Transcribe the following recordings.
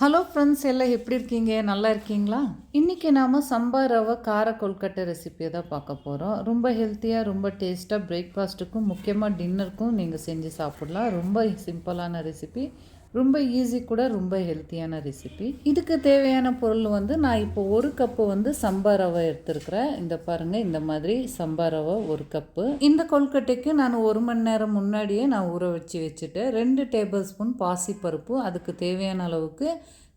Hello friends எல்லாம் எப்படி இருக்கீங்க? நல்லா இருக்கீங்களா? இன்றைக்கி நாம் சம்பா ரவை கார கொல்கட்டை ரெசிபியை தான் பார்க்க போகிறோம் ரொம்ப ஹெல்த்தியாக ரொம்ப டேஸ்ட்டாக பிரேக்ஃபாஸ்ட்டுக்கும் முக்கியமாக டின்னருக்கும் நீங்கள் செஞ்சு சாப்பிட்லாம். ரொம்ப சிம்பிளான ரெசிபி ரொம்ப ஈஸி கூட ரொம்ப ஹெல்த்தியான ரெசிபி இதுக்கு தேவையான பொருள் வந்து நான் இப்போ ஒரு கப்பு வந்து சம்பா ரவை எடுத்துருக்கிறேன். இந்த பாருங்கள் இந்த மாதிரி சம்பா ரவை ஒரு கப்பு இந்த கொல்கட்டைக்கு நான் ஒரு மணி நேரம் முன்னாடியே நான் ஊற வச்சு வச்சுட்டேன் ரெண்டு டேபிள் ஸ்பூன் பாசிப்பருப்பு அதுக்கு தேவையான அளவுக்கு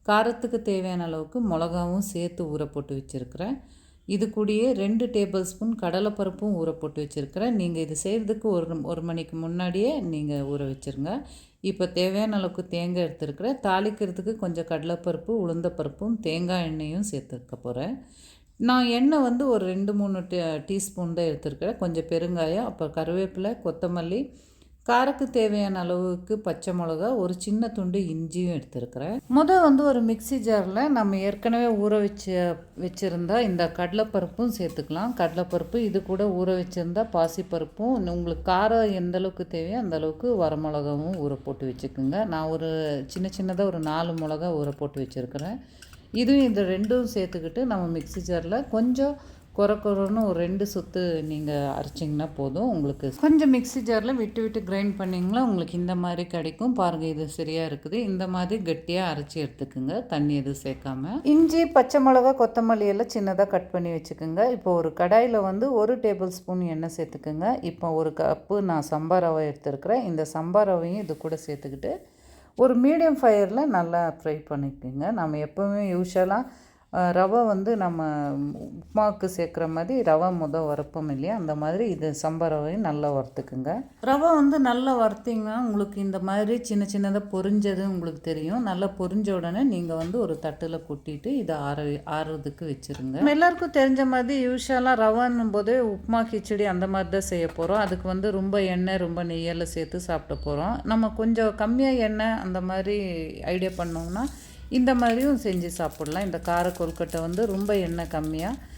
காரத்துக்கு தேவையான அளவுக்கு மிளகாவும் சேர்த்து ஊற போட்டு வச்சுருக்கிறேன். இது கூடயே ரெண்டு டேபிள் ஸ்பூன் கடலைப்பருப்பும் ஊற போட்டு வச்சுருக்கிறேன். நீங்கள் இது செய்கிறதுக்கு ஒரு ஒரு மணிக்கு முன்னாடியே நீங்கள் ஊற வச்சுருங்க. இப்போ தேவையான அளவுக்கு தேங்காய் எடுத்துருக்கிறேன். தாளிக்கிறதுக்கு கொஞ்சம் கடலைப்பருப்பு உளுந்தப்பருப்பும் தேங்காய் எண்ணெயும் சேர்த்துருக்க போகிறேன் நான் எண்ணெய் வந்து ஒரு ரெண்டு மூணு டீ டீஸ்பூன் தான் எடுத்துருக்கிறேன். கொஞ்சம் பெருங்காயம் அப்போ கருவேப்பிலை கொத்தமல்லி காரக்கு தேவையான அளவுக்கு பச்சை மிளகா ஒரு சின்ன துண்டு இஞ்சியும் எடுத்துருக்கிறேன். முதல் வந்து ஒரு மிக்சி ஜாரில் நம்ம ஏற்கனவே ஊற வச்ச வச்சுருந்தா இந்த கடலைப்பருப்பும் சேர்த்துக்கலாம். கடலைப்பருப்பு இது கூட ஊற வச்சுருந்தா பாசிப்பருப்பும் உங்களுக்கு காரம் எந்த அளவுக்கு தேவையோ அந்த அளவுக்கு வரமிளகாவும் ஊற போட்டு வச்சுக்கோங்க. நான் ஒரு சின்ன சின்னதாக ஒரு நாலு மிளகா ஊற போட்டு வச்சுருக்கிறேன். இதுவும் இந்த ரெண்டும் சேர்த்துக்கிட்டு நம்ம மிக்சி ஜாரில் கொஞ்சம் குறை குறைன்னு ஒரு ரெண்டு சுற்று நீங்கள் அரைச்சிங்கன்னா போதும். உங்களுக்கு கொஞ்சம் மிக்சி ஜாரில் விட்டு விட்டு கிரைண்ட் பண்ணிங்களா உங்களுக்கு இந்த மாதிரி கிடைக்கும். பாருங்கள் இது சரியாக இருக்குது. இந்த மாதிரி கட்டியாக அரைச்சி எடுத்துக்கோங்க. தண்ணி எதுவும் சேர்க்காம. இஞ்சி பச்சை மிளகா கொத்தமல்லி எல்லாம் சின்னதாக கட் பண்ணி வச்சுக்கோங்க. இப்போ ஒரு கடாயில் வந்து ஒரு டேபிள் ஸ்பூன் எண்ணெய் சேர்த்துக்குங்க. இப்போ ஒரு கப்பு நான் சம்பா ரவை எடுத்துருக்கிறேன். இந்த சம்பா ரவையும் இது கூட சேர்த்துக்கிட்டு ஒரு மீடியம் ஃபயரில் நல்லா ஃப்ரை பண்ணிக்கோங்க. நம்ம எப்போவுமே யூஸ்வலாக ரவை வந்து நம்ம உப்மாவுக்கு சேர்க்குற மாதிரி ரவை முத வறுப்போம் இல்லையா? அந்த மாதிரி இது சம்பா ரவையும் நல்லா வறுத்துக்குங்க. ரவை வந்து நல்லா வறுத்திங்கன்னா உங்களுக்கு இந்த மாதிரி சின்ன சின்னதாக பொரிஞ்சது உங்களுக்கு தெரியும். நல்லா பொரிஞ்ச உடனே நீங்கள் வந்து ஒரு தட்டில் கொட்டிட்டு இதை ஆற ஆறுறதுக்கு வச்சுருங்க. எல்லாருக்கும் தெரிஞ்ச மாதிரி யூஸ்வலாக ரவைன்னும் போதே உப்மா கிச்சடி அந்த மாதிரி தான் செய்ய போகிறோம் அதுக்கு வந்து ரொம்ப எண்ணெய் ரொம்ப நெய்யெல்லாம் சேர்த்து சாப்பிட போகிறோம் நம்ம கொஞ்சம் கம்மியாக எண்ணெய் அந்த மாதிரி ஐடியா பண்ணோம்னா இந்த மாதிரியும் செஞ்சு சாப்பிட்லாம். இந்த கார கொல்கட்டை வந்து ரொம்ப எண்ணெய் கம்மியாக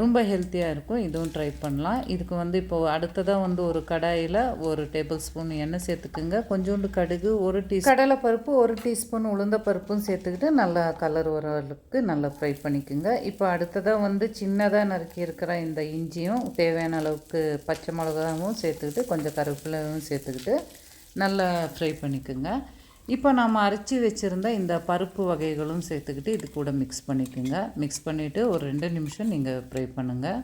ரொம்ப ஹெல்த்தியாக இருக்கும். இதுவும் ட்ரை பண்ணலாம். இதுக்கு வந்து இப்போது அடுத்ததாக வந்து ஒரு கடாயில் ஒரு டேபிள் ஸ்பூன் எண்ணெய் சேர்த்துக்குங்க. கொஞ்சோண்டு கடுகு ஒரு டீ கடலை பருப்பு ஒரு டீஸ்பூன் உளுந்த பருப்பும் சேர்த்துக்கிட்டு நல்லா கலர் வர அளவுக்கு நல்லா ஃப்ரை பண்ணிக்கோங்க. இப்போ அடுத்ததாக வந்து சின்னதாக நறுக்கி இருக்கிற இந்த இஞ்சியும் தேவையான அளவுக்கு பச்சை மிளகாவும் சேர்த்துக்கிட்டு கொஞ்சம் கருவேப்பிலையும் சேர்த்துக்கிட்டு நல்லா ஃப்ரை பண்ணிக்கோங்க. இப்போ நாம் அரைச்சி வச்சுருந்த இந்த பருப்பு வகைகளும் சேர்த்துக்கிட்டு இது கூட மிக்ஸ் பண்ணிக்கோங்க. மிக்ஸ் பண்ணிவிட்டு ஒரு ரெண்டு நிமிஷம் நீங்கள் ஃப்ரை பண்ணுங்கள்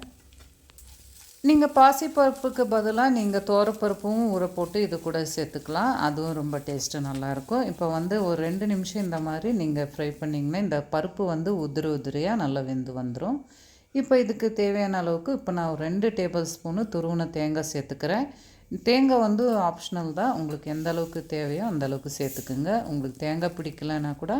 நீங்கள் பாசிப்பருப்புக்கு பதிலாக நீங்கள் தோரப்பருப்பும் ஊற போட்டு இது கூட சேர்த்துக்கலாம். அதுவும் ரொம்ப டேஸ்ட்டு நல்லாயிருக்கும். இப்போ வந்து ஒரு ரெண்டு நிமிஷம் இந்த மாதிரி நீங்கள் ஃப்ரை பண்ணிங்கன்னா இந்த பருப்பு வந்து உதிரி உதிரியாக நல்லா வெந்து வந்துடும் இப்போ இதுக்கு தேவையான அளவுக்கு இப்போ நான் ஒரு ரெண்டு டேபிள் ஸ்பூனு துருவன தேங்காய் சேர்த்துக்கிறேன். தேங்காய் வந்து ஆப்ஷனல் தான். உங்களுக்கு எந்த அளவுக்கு தேவையோ அந்த அளவுக்கு சேர்த்துக்குங்க. உங்களுக்கு தேங்காய் பிடிக்கலன்னா கூட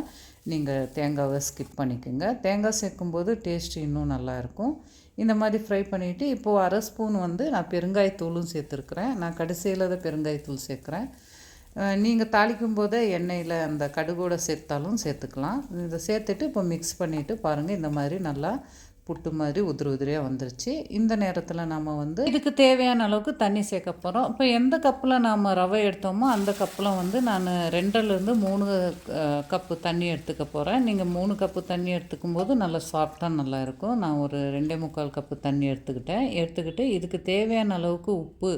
நீங்கள் தேங்காவை ஸ்கிப் பண்ணிக்கோங்க. தேங்காய் சேர்க்கும்போது டேஸ்ட் இன்னும் நல்லாயிருக்கும் இந்த மாதிரி ஃப்ரை பண்ணிவிட்டு இப்போது அரை ஸ்பூன் வந்து நான் பெருங்காயத்தூளும் சேர்த்துருக்குறேன். நான் கடைசியில் தான் பெருங்காயத்தூள் சேர்க்குறேன். நீங்கள் தாளிக்கும் போதே எண்ணெயில் அந்த கடுகோடை சேர்த்தாலும் சேர்த்துக்கலாம். இதை சேர்த்துட்டு இப்போ மிக்ஸ் பண்ணிவிட்டு பாருங்கள் இந்த மாதிரி நல்லா புட்டு மாதிரி உதிரி உதிரியாக வந்துருச்சு. இந்த நேரத்தில் நம்ம வந்து இதுக்கு தேவையான அளவுக்கு தண்ணி சேர்க்க போகிறோம் இப்போ எந்த கப்பில் நாம் ரவை எடுத்தோமோ அந்த கப்பில் வந்து நான் ரெண்டுலேருந்து மூணு கப்பு தண்ணி எடுத்துக்க போகிறேன் நீங்கள் மூணு கப்பு தண்ணி எடுத்துக்கும் போது நல்லா சாஃப்டாக நல்லா இருக்கும். நான் ஒரு ரெண்டே முக்கால் கப்பு தண்ணி எடுத்துக்கிட்டேன். எடுத்துக்கிட்டு இதுக்கு தேவையான அளவுக்கு உப்பு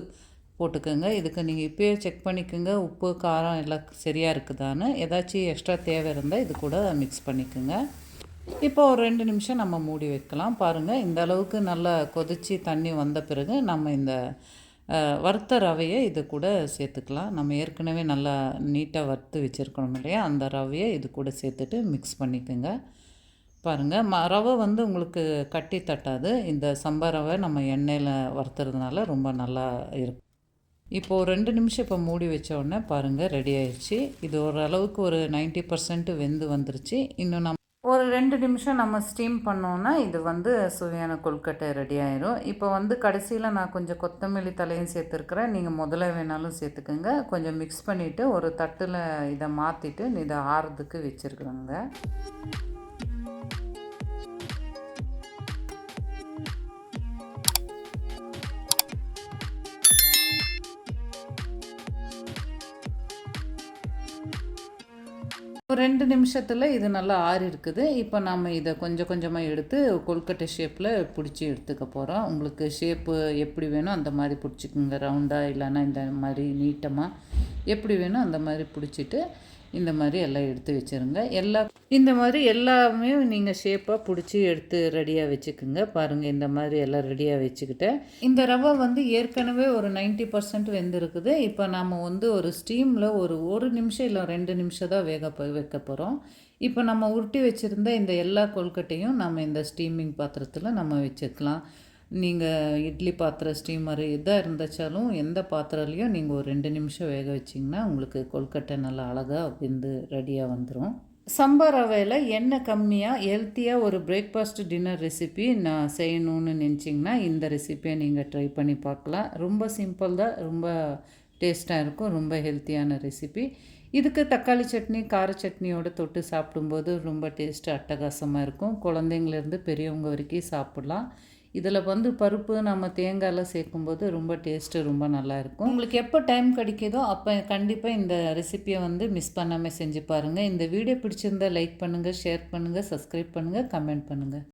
போட்டுக்கோங்க. இதுக்கு நீங்கள் இப்போயே செக் பண்ணிக்கோங்க. உப்பு காரம் எல்லாம் சரியாக இருக்குதான்னு. ஏதாச்சும் எக்ஸ்ட்ரா தேவை இருந்தால் இது கூட மிக்ஸ் பண்ணிக்கோங்க. இப்போ ஒரு ரெண்டு நிமிஷம் நம்ம மூடி வைக்கலாம். பாருங்கள் இந்த அளவுக்கு நல்லா கொதித்து தண்ணி வந்த பிறகு நம்ம இந்த வறுத்த ரவையை இது கூட சேர்த்துக்கலாம். நம்ம ஏற்கனவே நல்லா நீட்டாக வறுத்து வச்சுருக்கணும் இல்லையா? அந்த ரவையை இது கூட சேர்த்துட்டு மிக்ஸ் பண்ணிக்கோங்க. பாருங்கள் ம ரவை வந்து உங்களுக்கு கட்டி தட்டாது. இந்த சம்பா ரவை நம்ம எண்ணெயில் வறுத்துறதுனால ரொம்ப நல்லா இருக்கும் இப்போது ரெண்டு நிமிஷம் இப்போ மூடி வச்ச உடனே பாருங்கள் ரெடி ஆயிடுச்சு. இது ஓரளவுக்கு ஒரு நைன்ட்டி பர்சன்ட் வெந்து வந்துருச்சு. இன்னும் நம்ம ஒரு ரெண்டு நிமிஷம் நம்ம ஸ்டீம் பண்ணோன்னா இது வந்து சுவையான கொல்கட்டை ரெடி ஆயிரும். இப்போ வந்து கடைசியில் நான் கொஞ்சம் கொத்தமல்லி தலையும் சேர்த்துருக்குறேன். நீங்கள் முதல்ல வேணாலும் சேர்த்துக்குங்க. கொஞ்சம் மிக்ஸ் பண்ணிவிட்டு ஒரு தட்டில் இதை மாற்றிட்டு இதை ஆறுறதுக்கு வச்சுருக்குறேங்க ஒரு ரெண்டு நிமிஷத்தில் இது நல்லா ஆறி இருக்குது இப்போ நம்ம இதை கொஞ்சம் கொஞ்சமாக எடுத்து கொல்கட்டை ஷேப்பில் பிடிச்சி எடுத்துக்க போகிறோம் உங்களுக்கு ஷேப்பு எப்படி வேணும் அந்த மாதிரி பிடிச்சிக்குங்க. ரவுண்டாக இல்லைன்னா இந்த மாதிரி நீட்டமாக எப்படி வேணும் அந்த மாதிரி பிடிச்சிட்டு இந்த மாதிரி எல்லாம் எடுத்து வச்சுருங்க. எல்லா இந்த மாதிரி எல்லாமே நீங்கள் ஷேப்பாக பிடிச்சி எடுத்து ரெடியாக வச்சுக்கோங்க. பாருங்கள் இந்த மாதிரி எல்லாம் ரெடியாக வச்சுக்கிட்டேன் இந்த ரவை வந்து ஏற்கனவே ஒரு 90% பர்சன்ட் வெந்திருக்குது. இப்போ நாம் வந்து ஒரு ஸ்டீமில் ஒரு ஒரு நிமிஷம் இல்லை ரெண்டு நிமிஷம் தான் வேக வைக்க போகிறோம் இப்போ நம்ம உருட்டி வச்சுருந்த இந்த எல்லா கொல்கட்டையும் நம்ம இந்த ஸ்டீமிங் பாத்திரத்தில் நம்ம வச்சுக்கலாம். நீங்கள் இட்லி பாத்திரம் ஸ்டீமர் எதாக இருந்துச்சாலும் எந்த பாத்திரலையும் நீங்கள் ஒரு ரெண்டு நிமிஷம் வேக வச்சிங்கன்னா உங்களுக்கு கொல்கட்டை நல்லா அழகாக வெந்து ரெடியாக வந்துடும் சம்பா ரவையில் எண்ணெய் கம்மியாக ஹெல்த்தியாக ஒரு பிரேக்ஃபாஸ்ட் டின்னர் ரெசிபி நான் செய்யணும்னு நினச்சிங்கன்னா இந்த ரெசிப்பியை நீங்கள் ட்ரை பண்ணி பார்க்கலாம். ரொம்ப சிம்பிள் தான் ரொம்ப டேஸ்ட்டாக இருக்கும் ரொம்ப ஹெல்த்தியான ரெசிபி இதுக்கு தக்காளி சட்னி கார சட்னியோட தொட்டு சாப்பிடும்போது ரொம்ப டேஸ்ட்டு அட்டகாசமாக இருக்கும். குழந்தைங்கலேருந்து பெரியவங்க வரைக்கும் சாப்பிட்லாம். இதில் வந்து பருப்பு நம்ம தேங்காயெல்லாம் சேர்க்கும்போது ரொம்ப டேஸ்ட்டு ரொம்ப நல்லாயிருக்கும். உங்களுக்கு எப்போ டைம் கிடைக்கிதோ அப்போ கண்டிப்பாக இந்த ரெசிபியை வந்து மிஸ் பண்ணாமல் செஞ்சு பாருங்கள் இந்த வீடியோ பிடிச்சிருந்தா லைக் பண்ணுங்கள் ஷேர் பண்ணுங்கள் சப்ஸ்கிரைப் பண்ணுங்கள் கமெண்ட் பண்ணுங்கள்